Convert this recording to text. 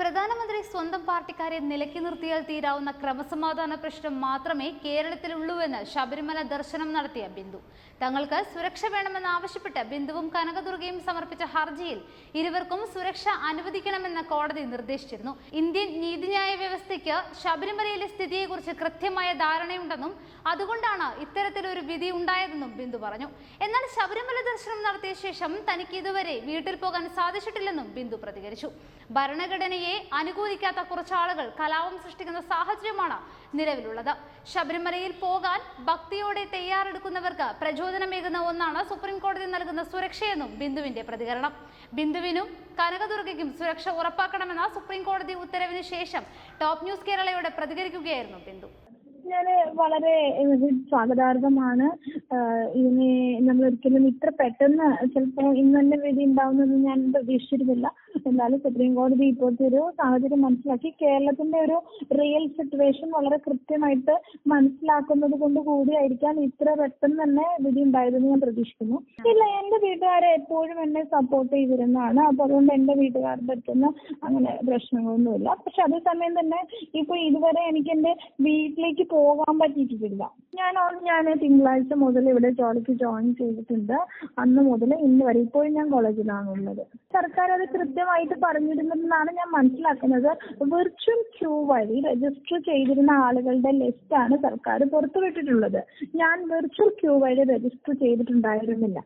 പ്രധാനമന്ത്രി സ്വന്തം പാർട്ടിക്കാരെ നിലക്കി നിർത്തിയാൽ തീരാവുന്ന ക്രമസമാധാന പ്രശ്നം മാത്രമേ കേരളത്തിലുള്ളൂവെന്ന് ശബരിമല ദർശനം നടത്തിയ ബിന്ദു. തങ്ങൾക്ക് സുരക്ഷ വേണമെന്ന് ആവശ്യപ്പെട്ട് ബിന്ദുവും കനകദുർഗയും സമർപ്പിച്ച ഹർജിയിൽ ഇരുവർക്കും സുരക്ഷ അനുവദിക്കണമെന്ന് കോടതി നിർദ്ദേശിച്ചിരുന്നു. ഇന്ത്യൻ നീതിന്യായ വ്യവസ്ഥയ്ക്ക് ശബരിമലയിലെ സ്ഥിതിയെക്കുറിച്ച് കൃത്യമായ ധാരണയുണ്ടെന്നും അതുകൊണ്ടാണ് ഇത്തരത്തിലൊരു വിധി ഉണ്ടായതെന്നും ബിന്ദു പറഞ്ഞു. എന്നാൽ ശബരിമല ദർശനം നടത്തിയ ശേഷം തനിക്ക് ഇതുവരെ വീട്ടിൽ പോകാൻ സാധിച്ചിട്ടില്ലെന്നും ബിന്ദു പ്രതികരിച്ചു. ഭരണഘടനയെ അനുകൂലിക്കാത്ത കുറച്ചാളുകൾ കലാപം സൃഷ്ടിക്കുന്ന സാഹചര്യമാണ് നിലവിലുള്ളത്. ശബരിമലയിൽ പോകാൻ ഭക്തിയോടെ തയ്യാറെടുക്കുന്നവർക്ക് പ്രചോദനമേകുന്ന ഒന്നാണ് സുപ്രീം കോടതി നൽകുന്ന സുരക്ഷയെന്നും ബിന്ദുവിന്റെ പ്രതികരണം. ബിന്ദുവിനും കനകദുർഗയ്ക്കും സുരക്ഷ ഉറപ്പാക്കണമെന്ന സുപ്രീം കോടതി ഉത്തരവിന് ശേഷം ടോപ്പ് ന്യൂസ് കേരളയോട് പ്രതികരിക്കുകയായിരുന്നു ബിന്ദു. ഞാൻ വളരെ സ്വാഗതാർഹമാണ്. ഇതിനെ നമ്മൾ ഒരിക്കലും ഇത്ര പെട്ടെന്ന് ചിലപ്പോൾ ഇന്ന് തന്നെ വിധി ഉണ്ടാവുമെന്ന് ഞാൻ പ്രതീക്ഷിച്ചിരുന്നില്ല. എന്നാലും സുപ്രീം കോടതി ഇപ്പോഴത്തെ ഒരു സാഹചര്യം മനസ്സിലാക്കി. കേരളത്തിന്റെ ഒരു റിയൽ സിറ്റുവേഷൻ വളരെ കൃത്യമായിട്ട് മനസ്സിലാക്കുന്നത് കൊണ്ട് കൂടിയായിരിക്കാം ഇത്ര പെട്ടെന്ന് തന്നെ വിധി ഉണ്ടായതെന്ന് ഞാൻ പ്രതീക്ഷിക്കുന്നു. ഇല്ല എന്റെ വീട്ടുകാരെ എപ്പോഴും എന്നെ സപ്പോർട്ട് ചെയ്തിരുന്നതാണ്. അപ്പൊ അതുകൊണ്ട് എന്റെ വീട്ടുകാരുടെ അടുത്തുനിന്ന് അങ്ങനെ പ്രശ്നങ്ങളൊന്നുമില്ല. പക്ഷെ അതേസമയം തന്നെ ഇപ്പൊ ഇതുവരെ എനിക്ക് എന്റെ വീട്ടിലേക്ക് പോകാൻ പറ്റിയിട്ടില്ല. ഞാൻ ഞാൻ തിങ്കളാഴ്ച മുതൽ ഇവിടെ ജോലിക്ക് ജോയിൻ ചെയ്തിട്ടുണ്ട്. അന്ന് മുതൽ ഇന്ന് വരെ ഇപ്പോഴും ഞാൻ കോളേജിലാണുള്ളത് സർക്കാർ അത് കൃത്യമായിട്ട് പറഞ്ഞിരുന്നെന്നാണ് ഞാൻ മനസ്സിലാക്കുന്നത്. വിർച്വൽ ക്യൂ വഴി രജിസ്റ്റർ ചെയ്തിരുന്ന ആളുകളുടെ ലിസ്റ്റാണ് സർക്കാർ പുറത്തുവിട്ടിട്ടുള്ളത്. ഞാൻ വിർച്വൽ ക്യൂ വഴി രജിസ്റ്റർ ചെയ്തിട്ടുണ്ടായിരുന്നില്ല.